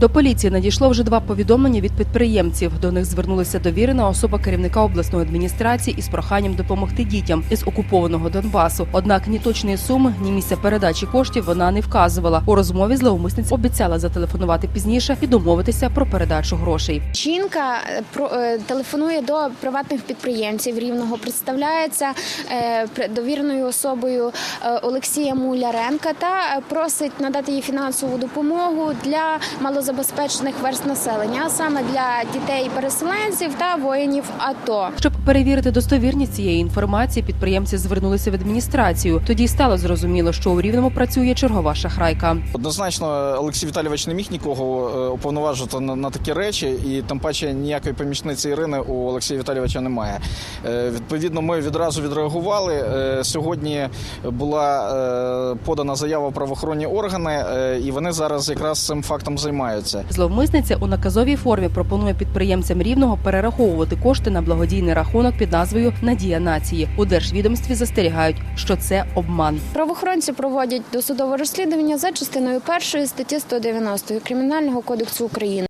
До поліції надійшло вже два повідомлення від підприємців. До них звернулася довірена особа керівника обласної адміністрації із проханням допомогти дітям із окупованого Донбасу. Однак ні точної суми, ні місця передачі коштів вона не вказувала. У розмові зловмисниця обіцяла зателефонувати пізніше і домовитися про передачу грошей. Жінка е, е, телефонує до приватних підприємців рівного, представляється е, довіреною особою Олексія Муляренка та просить надати їй фінансову допомогу для малозабезпечених верст населення, а саме для дітей-переселенців та воїнів АТО. Щоб перевірити достовірність цієї інформації, підприємці звернулися в адміністрацію. Тоді стало зрозуміло, що у рівному працює чергова шахрайка. Однозначно, Олексій Віталійович не міг нікого е, уповноважити на, на такі речі, і тим паче ніякої помічниці Ірини у Олексія Віталійовича немає. Е, Відповідно, ми відразу відреагували. Е, Сьогодні була е, подана заява в правоохоронні органи, е, і вони зараз якраз цим фактом займаються. Зловмисниця у наказовій формі пропонує підприємцям рівного перераховувати кошти на благодійний рахунок під назвою Надія нації. У держвідомстві застерігають, що це обман. Правоохоронці проводять досудове розслідування за частиною першої статті 190 Кримінального кодексу України.